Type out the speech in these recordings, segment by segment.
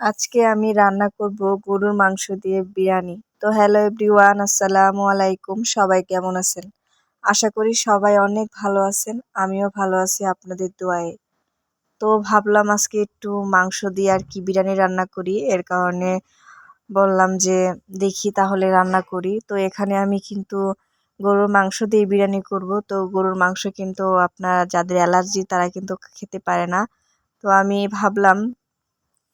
আজকে আমি রান্না করব গরুর মাংস দিয়ে বিরিয়ানি। তো হ্যালো এভরিওয়ান আসসালামু আলাইকুম। সবাই কেমন আছেন? আশা করি সবাই অনেক ভালো আছেন, আমিও ভালো আছি আপনাদের দোয়ায়ে। তো ভাবলাম আজকে একটু মাংস দিয়ে আর কি বিরিয়ানি রান্না করি। এর কারণে বললাম যে দেখি তাহলে রান্না করি। তো এখানে আমি কিন্তু গরুর মাংস দিয়ে বিরিয়ানি করব। তো গরুর মাংস কিন্তু আপনার যাদের অ্যালার্জি তারা কিন্তু খেতে পারে না। তো আমি ভাবলাম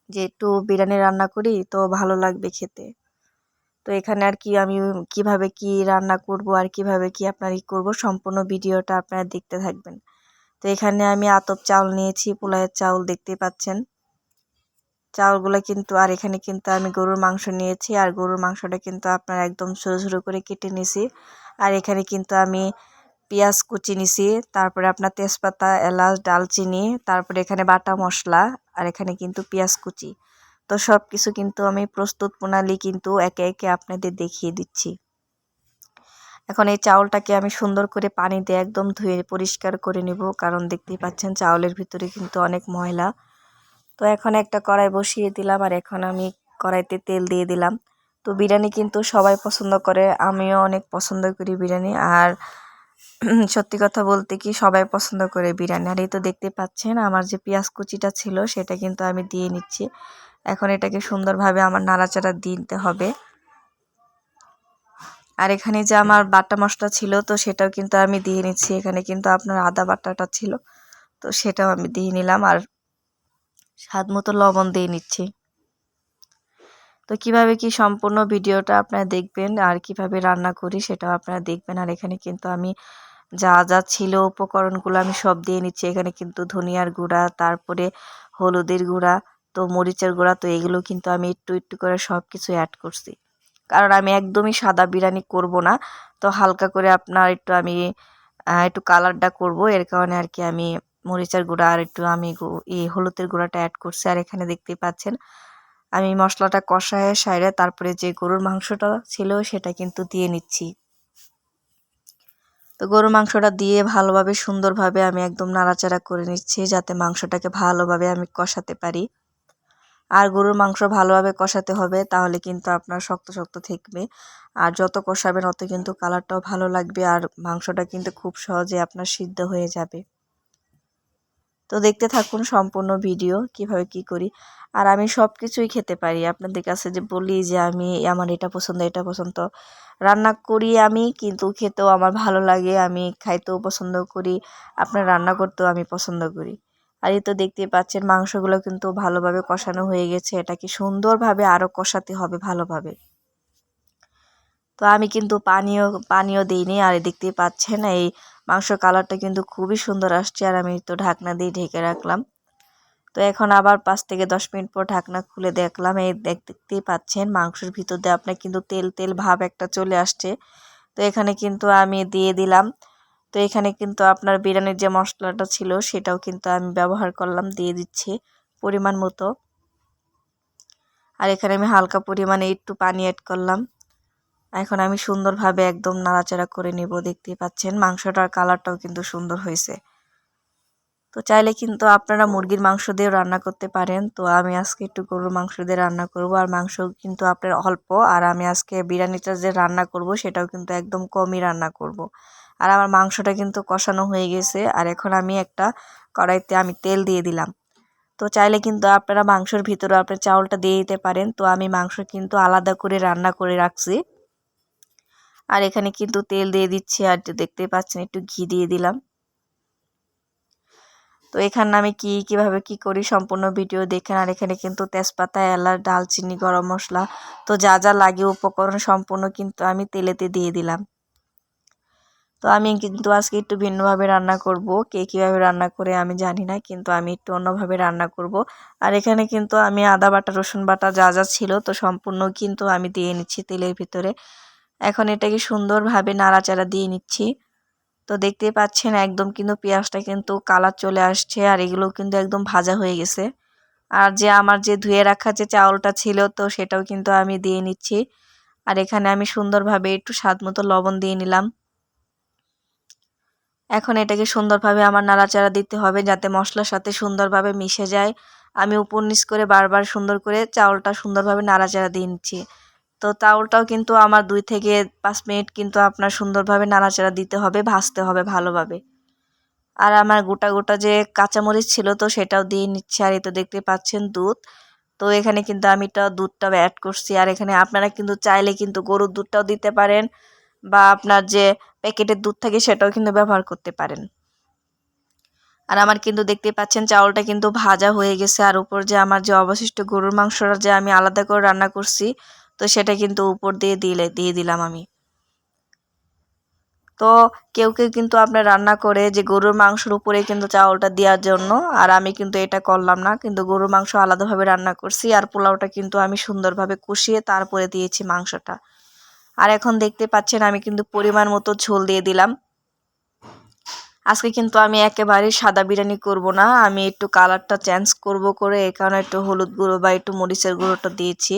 যে একটু বিরিয়ানি রান্না করি তো ভালো লাগবে খেতে। তো এখানে আর কি আমি কীভাবে কি রান্না করব আর কীভাবে কি আপনার ই করব সম্পূর্ণ ভিডিওটা আপনারা দেখতে থাকবেন। তো এখানে আমি আতপ চাউল নিয়েছি পোলাইয়ের চাউল দেখতে পাচ্ছেন। চাউলগুলো কিন্তু, আর এখানে কিন্তু আমি গরুর মাংস নিয়েছি, আর গরুর মাংসটা কিন্তু আপনার একদম ছোটো ছোটো করে কেটে নিয়েছি আর এখানে কিন্তু আমি পেঁয়াজ কুচি নিছি, তারপরে আপনার তেজপাতা, এলাচ, ডালচিনি, তারপরে এখানে বাটা মশলা, আর এখানে কিন্তু পেঁয়াজ কুচি। তো সব কিছু কিন্তু আমি প্রস্তুত প্রণালী কিন্তু একে একে আপনাদের দেখিয়ে দিচ্ছি। এখন এই চাউলটাকে আমি সুন্দর করে পানি দিয়ে একদম ধুয়ে পরিষ্কার করে নেব, কারণ দেখতেই পাচ্ছেন চাউলের ভিতরে কিন্তু অনেক ময়লা। তো এখন একটা কড়াই বসিয়ে দিলাম, আর এখন আমি কড়াইতে তেল দিয়ে দিলাম। তো বিরিয়ানি কিন্তু সবাই পছন্দ করে, আমিও অনেক পছন্দ করি বিরিয়ানি, আর সত্যি কথা বলতে কি সবাই পছন্দ করে বিরিয়ানি। আর এই তো দেখতে পাচ্ছেন, আমার যে পেঁয়াজ কুচিটা ছিল, সেটা কিন্তু আমি দিয়ে নিচ্ছি। এখন এটাকে সুন্দরভাবে আমার নাড়াচাড়া দিতে হবে। আর এখানে যে আমার বাটা মশলা ছিল, তো সেটাও কিন্তু আমি দিয়ে নিচ্ছি। এখানে কিন্তু আপনার আদা বাটাটা ছিল, তো সেটাও আমি দিয়ে নিলাম। আর স্বাদ মতো লবণ দিয়ে নিচ্ছি। তো কীভাবে কি সম্পূর্ণ ভিডিওটা আপনারা দেখবেন আর কীভাবে রান্না করি সেটাও আপনারা দেখবেন। আর এখানে কিন্তু আমি যা যা ছিল উপকরণগুলো আমি সব দিয়ে নিচ্ছি। এখানে কিন্তু ধনিয়ার গুঁড়া, তারপরে হলুদের গুঁড়া, তো মরিচের গুঁড়া, তো এগুলো কিন্তু আমি একটু একটু করে সব কিছু অ্যাড করছি। কারণ আমি একদমই সাদা বিরিয়ানি করব না, তো হালকা করে আপনার একটু আমি একটু কালারটা করব। এর কারণে আর কি আমি মরিচের গুঁড়া আর একটু আমি এই হলুদের গুঁড়াটা অ্যাড করছি। আর এখানে দেখতেই পাচ্ছেন আমি মশলাটা কষায় সাইরে তারপরে যে গরুর মাংসটা ছিল সেটা কিন্তু দিয়ে নিচ্ছি। তো গরুর মাংসটা দিয়ে ভালোভাবে সুন্দরভাবে আমি একদম নাড়াচাড়া করে নিচ্ছি যাতে মাংসটাকে ভালোভাবে আমি কষাতে পারি। আর গরুর মাংস ভালোভাবে কষাতে হবে তাহলে কিন্তু আপনার শক্ত শক্ত থাকবে। আর যত কষাবেন অত কিন্তু কালারটাও ভালো লাগবে আর মাংসটা কিন্তু খুব সহজে আপনার সিদ্ধ হয়ে যাবে। তো দেখতে থাকুন সম্পূর্ণ ভিডিও, কীভাবে কি করি। আর আমি সব কিছুই খেতে পারি। আপনাদের কাছে যে বলি যে আমি, আমার এটা পছন্দ এটা পছন্দ। রান্না করি আমি, কিন্তু খেতেও আমার ভালো লাগে, আমি খাইতেও পছন্দ করি। আপনার রান্না করতেও আমি পছন্দ করি। আর এই তো দেখতেই পাচ্ছেন, মাংসগুলো কিন্তু ভালোভাবে কষানো হয়ে গেছে। এটাকে সুন্দরভাবে আরও কষাতে হবে ভালোভাবে। তো আমি কিন্তু পানিও পানিও দিইনি আর দেখতেই পাচ্ছেন এই মাংস কালারটা কিন্তু খুবই সুন্দর আসছে আর আমি তো ঢাকনা দিয়ে ঢেকে রাখলাম। তো এখন আবার পাঁচ থেকে দশ মিনিট পর ঢাকনা খুলে দেখলাম। এই দেখতেই পাচ্ছেন মাংসের ভিতর দিয়ে আপনার কিন্তু তেল তেল ভাব একটা চলে আসছে। তো এখানে কিন্তু আমি দিয়ে দিলাম। তো এখানে কিন্তু আপনার বিরিয়ানির যে মশলাটা ছিল সেটাও কিন্তু আমি ব্যবহার করলাম, দিয়ে দিচ্ছি পরিমাণ মতো। আর এখানে আমি হালকা পরিমাণে একটু পানি অ্যাড করলাম। এখন আমি সুন্দরভাবে একদম নাড়াচাড়া করে নেব, দেখতেই পাচ্ছেন। মাংসটার কালারটাও কিন্তু সুন্দর হয়েছে। তো চাইলে কিন্তু আপনারা মুরগির মাংস দিয়েও রান্না করতে পারেন। তো আমি আজকে একটু গরুর মাংস দিয়ে রান্না করব। আর মাংস কিন্তু আপনার অল্প। আর আমি আজকে বিরিয়ানিটা যে রান্না করব, সেটাও কিন্তু একদম কমই রান্না করব। আর আমার মাংসটা কিন্তু কষানো হয়ে গেছে। আর এখন আমি একটা কড়াইতে আমি তেল দিয়ে দিলাম। তো চাইলে কিন্তু আপনারা মাংসর ভিতরে আপনার চাউলটা দিয়ে দিতে পারেন। তো আমি মাংস কিন্তু আলাদা করে রান্না করে রাখছি। আর এখানে কিন্তু তেল দিয়ে দিচ্ছি, আর দেখতেই পাচ্ছেন, একটু ঘি দিয়ে দিলাম। তো এখানে আমি কি, কীভাবে কি করি সম্পূর্ণ ভিডিও দেখেন। আর এখানে কিন্তু তেজপাতা, এলাচ, ডালচিনি, গরম মশলা, তো যা যা লাগে উপকরণ সম্পূর্ণ কিন্তু আমি তেলেতে দিয়ে দিলাম। তো আমি কিন্তু আজকে একটু ভিন্নভাবে রান্না করব, কে কীভাবে রান্না করে আমি জানি না, কিন্তু আমি একটু অন্যভাবে রান্না করব। আর এখানে কিন্তু আমি আদা বাটা, রসুন বাটা যা যা ছিল, তো সম্পূর্ণ কিন্তু আমি দিয়ে নিচ্ছি তেলের ভিতরে। এখন এটাকে সুন্দরভাবে নাড়াচাড়া দিয়ে নিচ্ছি। তো দেখতেই পাচ্ছেন একদম কিন্তু পেঁয়াজটা কিন্তু কালার চলে আসছে আর এগুলো কিন্তু একদম ভাজা হয়ে গেছে। আর যে আমার যে ধুয়ে রাখা যে চাউলটা ছিল তো সেটাও কিন্তু আমি দিয়ে নিচ্ছি। আর এখানে আমি সুন্দরভাবে একটু স্বাদ মতো লবণ দিয়ে নিলাম। এখন এটাকে সুন্দরভাবে আমার নাড়াচাড়া দিতে হবে যাতে মশলার সাথে সুন্দরভাবে মিশে যায়। আমি উপর নিচ করে বারবার সুন্দর করে চাউলটা সুন্দরভাবে নাড়াচাড়া দিয়ে নিচ্ছি। তো চাউলটাও কিন্তু আমার দুই থেকে পাঁচ মিনিট কিন্তু আপনার সুন্দরভাবে নাড়াচাড়া দিতে হবে, ভাজতে হবে ভালোভাবে। আর আমার গোটা গোটা যে কাঁচামরিচ ছিল তো সেটাও দিয়ে নিচ্ছে, আর এই তো দেখতে পাচ্ছেন দুধ। তো এখানে কিন্তু আমি তো দুধটা অ্যাড করছি, আর এখানে আপনারা কিন্তু চাইলে কিন্তু গরুর দুধটাও দিতে পারেন, বা আপনার যে প্যাকেটের দুধ থাকে সেটাও কিন্তু ব্যবহার করতে পারেন। আর আমার কিন্তু দেখতে পাচ্ছেন চাউলটা কিন্তু ভাজা হয়ে গেছে, আর উপর যে আমার যে অবশিষ্ট গরুর মাংসটা যে আমি আলাদা করে রান্না করছি তো সেটা কিন্তু উপর দিয়ে দিলে, দিয়ে দিলাম আমি। তো কেউ কেউ কিন্তু আপনার রান্না করে যে গরুর মাংসের উপরে কিন্তু চাউলটা দেওয়ার জন্য, আর আমি কিন্তু এটা করলাম না। কিন্তু গরুর মাংস আলাদাভাবে রান্না করছি, আর পোলাওটা কিন্তু আমি সুন্দরভাবে কষিয়ে তারপরে দিয়েছি মাংসটা। আর এখন দেখতে পাচ্ছেন আমি কিন্তু পরিমাণ মতো ঝোল দিয়ে দিলাম। আজকে কিন্তু আমি একেবারে সাদা বিরিয়ানি করব না, আমি একটু কালারটা চেঞ্জ করব করে এই কারণে একটু হলুদ গুঁড়ো বা একটু মরিচের গুঁড়োটা দিয়েছি।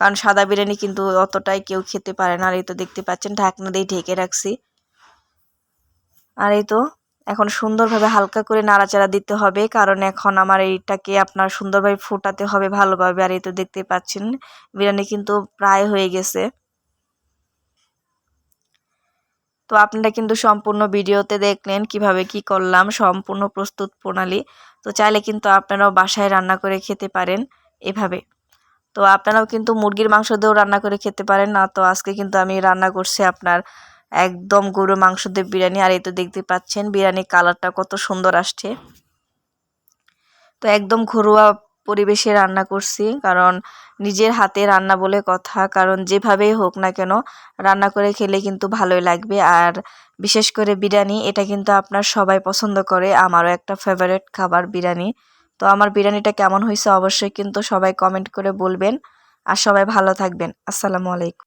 কারণ সাদা বিরিয়ানি কিন্তু অতটাই কেউ খেতে পারে না। আর এই তো দেখতে পাচ্ছেন, ঢাকনা দিয়ে ঢেকে রাখছি। আর এই তো এখন সুন্দরভাবে হালকা করে নাড়াচাড়া দিতে হবে, কারণ এখন আমার এইটাকে আপনার সুন্দরভাবে ফোটাতে হবে ভালোভাবে। আর এই তো দেখতে পাচ্ছেন, বিরিয়ানি কিন্তু প্রায় হয়ে গেছে। তো আপনারা কিন্তু সম্পূর্ণ ভিডিওতে দেখলেন কীভাবে কি করলাম, সম্পূর্ণ প্রস্তুত প্রণালী। তো চাইলে কিন্তু আপনারাও বাসায় রান্না করে খেতে পারেন এভাবে। তো আপনারাও কিন্তু মুরগির মাংস দিয়েও রান্না করে খেতে পারেন। না, তো আজকে কিন্তু আমি রান্না করছি আপনার একদম গরু মাংস দিয়ে বিরিয়ানি। আর এই তো দেখতে পাচ্ছেন, বিরিয়ানির কালারটা কত সুন্দর আসছে। তো একদম ঘরোয়া পরিবেশে রান্না করছি, কারণ নিজের হাতে রান্না বলে কথা। কারণ যেভাবেই হোক না কেন, রান্না করে খেলে কিন্তু ভালোই লাগবে। আর বিশেষ করে বিরিয়ানি, এটা কিন্তু আপনার সবাই পছন্দ করে। আমারও একটা ফেভারেট খাবার বিরিয়ানি। তো আমার বিরিয়ানিটা কেমন হয়েছে অবশ্যই কিন্তু সবাই কমেন্ট করে বলবেন। আর সবাই ভালো থাকবেন। আসসালামু আলাইকুম।